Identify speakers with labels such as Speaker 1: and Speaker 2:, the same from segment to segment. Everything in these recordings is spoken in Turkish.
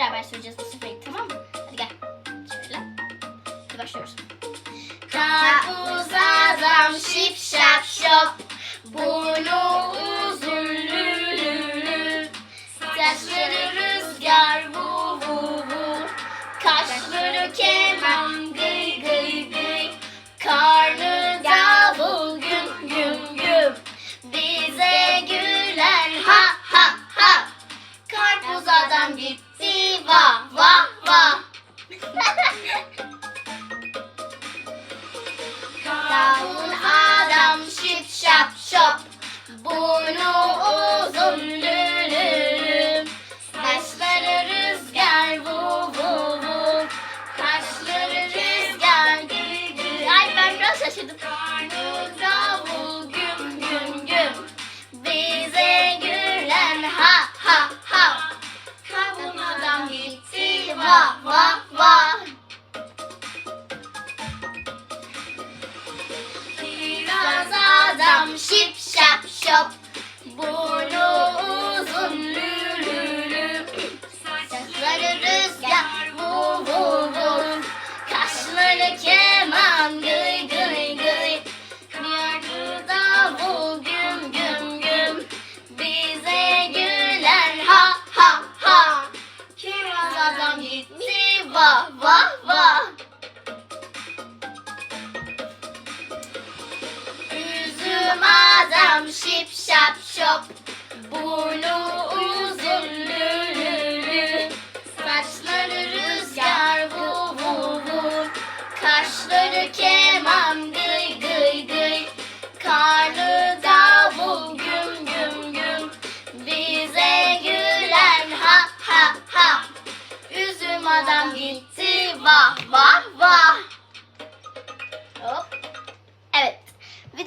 Speaker 1: beraber söyleyeceğiz bu sefer tamam mı? Hadi gel. Şöyle. Hadi başlıyoruz. Karpuz adam şip şap şop Burnu uzun lü lü lü Saçları rüzgar vu vu vu Kaşları keman gıy gıy gıy Karnı davul güm güm güm Bize gülen ha ha ha Karpuz adam gitti vah vah vah Kavun adam şip şap şop. Burnu uzun lülü Saçları rüzgar vu vu vu. Kaşları rüzgar gü gü. Ay ben biraz şaşırdım vah vah vah. Biraz adam şip şap şop şip şap şop Burnu uzun lülülü Saçları rüzgar vu vu vu Kaşları keman gıy gıy gıy Karnı davul güm güm güm Bize gülen ha ha ha. Üzüm adam gitti vah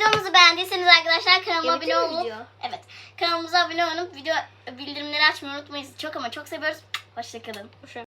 Speaker 1: Videomuzu beğendiyseniz arkadaşlar kanalıma abone olup
Speaker 2: video?
Speaker 1: evet kanalımıza abone olup video bildirimleri açmayı unutmayın. Çok ama çok seviyoruz. Hoşçakalın.